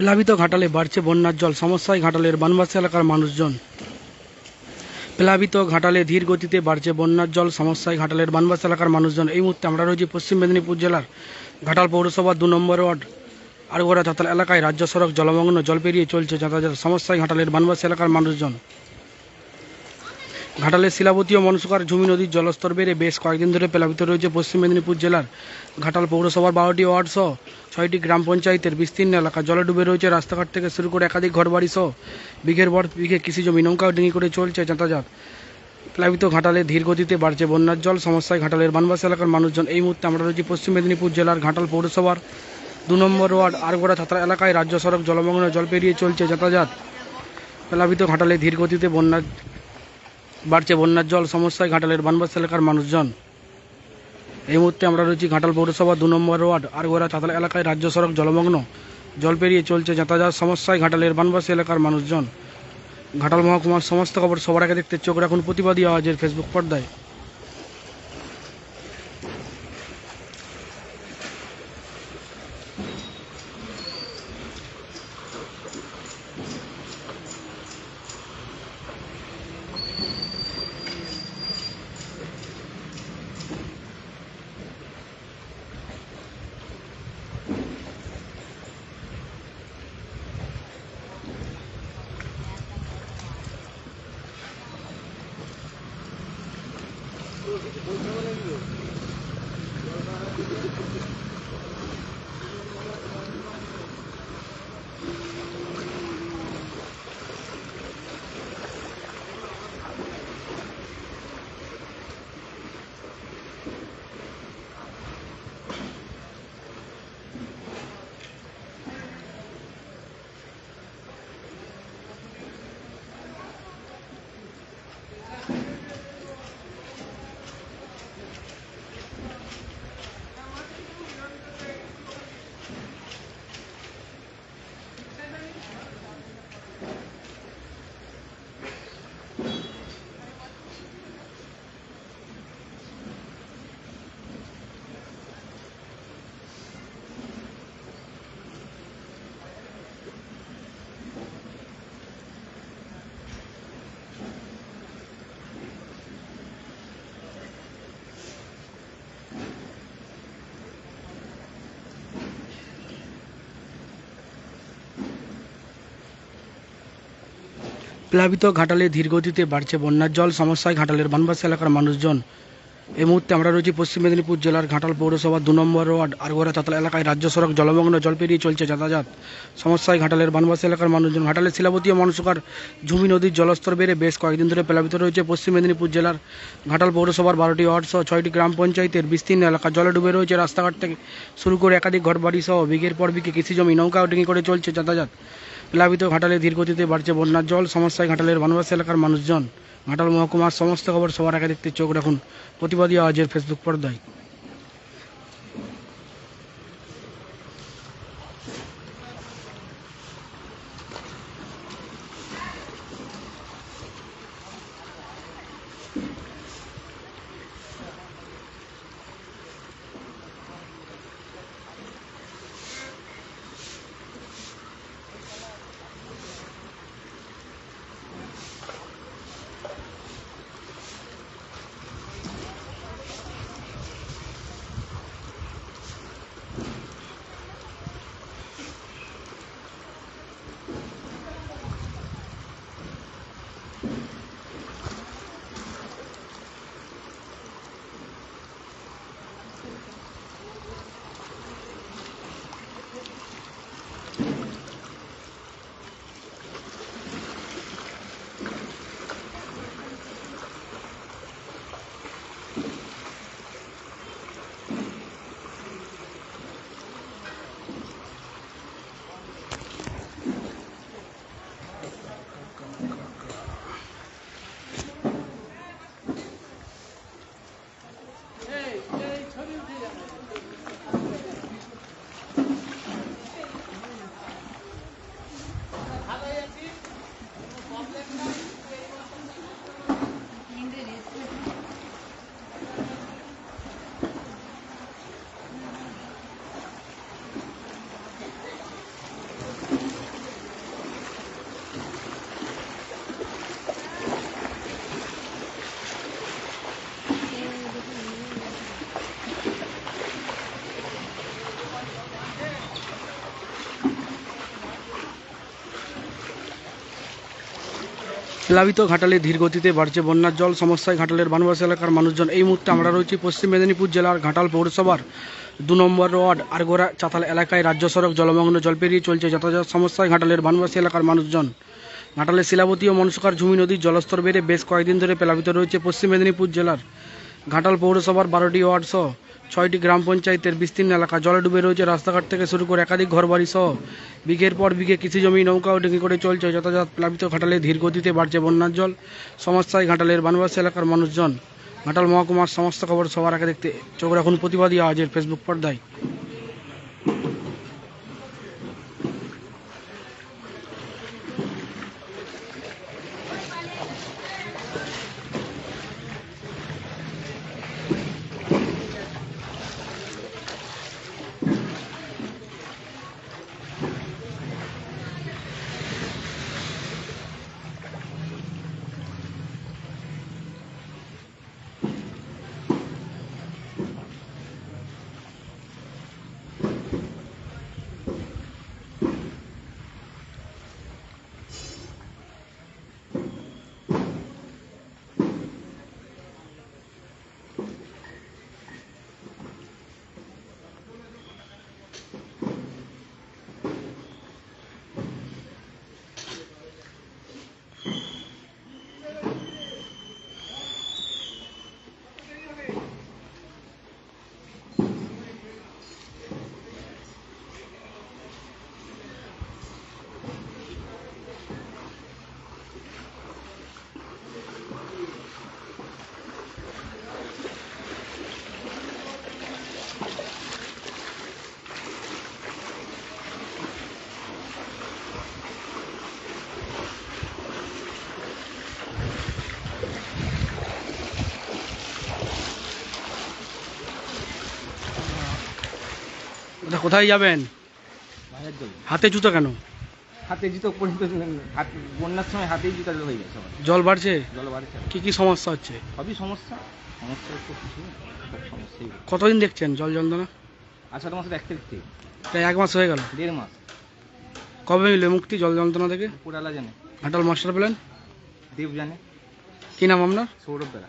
প্লাবিত ঘাটালে বাড়ছে বন্যার জল, সমস্যায় ঘাটালের বানবাসী এলাকার মানুষজন। প্লাবিত ঘাটালে ধীর গতিতে বাড়ছে বন্যার জল, সমস্যায় ঘাটালের বানবাসী এলাকার মানুষজন। এই মুহূর্তে আমরা রয়েছি পশ্চিম মেদিনীপুর জেলার ঘাটাল পৌরসভা দু নম্বর ওয়ার্ড, আরগোড়া চাতাল এলাকায় রাজ্য সড়ক জলমগ্ন জল পেরিয়ে চলছে যাতায়াত সমস্যায় ঘাটালের বানবাসী এলাকার মানুষজন। ঘাটালের শিলাবতী ও মনসুকার ঝুমি নদীর জলস্তর বেড়ে বেশ কয়েকদিন ধরে প্লাবিত রয়েছে পশ্চিম মেদিনীপুর জেলার ঘাটাল পৌরসভার বারোটি ওয়ার্ড সহ ছয়টি গ্রাম পঞ্চায়েতের বিস্তীর্ণ এলাকা। জলে ডুবে রয়েছে রাস্তাঘাট থেকে শুরু করে একাধিক ঘরবাড়ি সহ বিঘের পর বিঘে কৃষি জমি নৌকাও ডিঙি করে চলছে যাতায়াত। প্লাবিত ঘাটালে ধীর গতিতে বাড়ছে বন্যার জল। সমস্যায় ঘাটালের বানবাস এলাকার মানুষজন এই মুহূর্তে আমরা রয়েছি পশ্চিম মেদিনীপুর জেলার ঘাটাল পৌরসভার দু নম্বর ওয়ার্ড আরগোড়া ছাত্রা এলাকায়। রাজ্য সড়ক জলমগ্ন জল পেরিয়ে চলছে যাতায়াত। প্লাবিত ঘাটালে ধীর গতিতে বন্যার বাড়ছে বন্যার জল, সমস্যায় ঘাটালের বানবাস এলাকার মানুষজন। এই মুহূর্তে আমরা রয়েছি ঘাটাল পৌরসভা দু নম্বর ওয়ার্ড, আরগোড়া চাতাল এলাকায় রাজ্য সড়ক জলমগ্ন। জল পেরিয়ে চলছে যাতায়াত সমস্যায় ঘাটালের বানবাসী এলাকার মানুষজন। ঘাটাল মহকুমার সমস্ত খবর সবার আগে দেখতে চোখ রাখুন প্রতিবাদী আওয়াজের ফেসবুক পর্দায়। প্লাবিত ঘাটালে ধীরগতিতে বাড়ছে বন্যার জল, সমস্যায় ঘাটালের বানবাসী এলাকার মানুষজন। এই মুহূর্তে আমরা রয়েছি পশ্চিম মেদিনীপুর জেলার ঘাটাল পৌরসভা দু নম্বর ওয়ার্ড, আরগোড়া চাতাল এলাকায় রাজ্য সড়ক জলমগ্ন, জল পেরিয়ে চলছে যাতায়াত। সমস্যায় ঘাটালের বানবাসী এলাকার মানুষজন ঘাটালের শিলাবতী ও মনসুকার ঝুমি নদীর জলস্তর বেড়ে বেশ কয়েকদিন ধরে প্লাবিত রয়েছে পশ্চিম মেদিনীপুর জেলার ঘাটাল পৌরসভার বারোটি ওয়ার্ড সহ ছয়টি গ্রাম পঞ্চায়েতের বিস্তীর্ণ এলাকা। জলে ডুবে রয়েছে রাস্তাঘাট থেকে শুরু করে একাধিক ঘরবাড়ি সহ বিঘের পর বিঘে কৃষি জমি নৌকা ডিঙি করে চলছে যাতায়াত। প্লাবিত ঘাটালে ধীরগতিতে বাড়ছে বন্যার জল। সমস্যায় ঘাটালের বনবাসী এলাকার মানুষজন। ঘাটাল মহকুমার সমস্ত খবর সবার আগে দেখতে চোখ রাখুন। প্রতিবাদী আওয়াজের ফেসবুক পর্দায়। প্লাবিত ঘাটালে ধীর গতিতে বাড়ছে বন্যার জল। সমস্যায় ঘাটালের বানবাস এলাকার মানুষজন এই মুহূর্তে আমরা রয়েছি পশ্চিম মেদিনীপুর জেলার ঘাটাল পৌরসভার দু নম্বর ওয়ার্ড আরগোড়া চাতাল এলাকায় রাজ্য সড়ক জলমগ্ন জল পেরিয়ে চলছে যথাযথ সমস্যায় ঘাটালের বানবাসী এলাকার মানুষজন। ঘাটালের শিলাবতী ও মনসুকার ঝুমি নদীর জলস্তর বেড়ে বেশ কয়েকদিন ধরে প্লাবিত রয়েছে পশ্চিম মেদিনীপুর জেলার ঘাটাল পৌরসভার বারোটি ওয়ার্ড সহ ছয়টি গ্রাম পঞ্চায়েতের বিস্তীর্ণ এলাকা। জলে ডুবে রয়েছে রাস্তাঘাট থেকে শুরু করে একাধিক ঘরবাড়ি সহ বিঘের পর বিঘে কৃষি জমি নৌকা ও ডেঙ্গি করে চলছে। যথাযথ প্লাবিত ঘাটালে ধীর গতিতে বাড়ছে বন্যার জল। সমস্যায় ঘাটালের বানবাসী এলাকার মানুষজন। ঘাটাল মহকুমার সমস্ত খবর সবার আগে দেখতে চোখ রাখুন প্রতিবাদী আজের ফেসবুক পর্দায়। দাদা, কোথায় যাবেন? হাতে জুতো কেন? হাতে জুতো হাত বন্যার সময় হাতেই জুতো হয়ে গেছে জল বাড়ছে? জল বাড়ছে। কি কি সমস্যা হচ্ছে? সবই সমস্যা। সমস্যা তো কিছু নেই, সমস্যাই কতদিন দেখছেন জল যন্ত্রণা? আষাঢ় মাসের এক তারিখ থেকে। প্রায় এক মাস হয়ে গেল। দেড় মাস। কবে মিলে মুক্তি জল যন্ত্রণা থেকে? পুরালা জানে। Ghatal master plan? দেব জানে। কি নাম আপনার? সৌরভ বেলা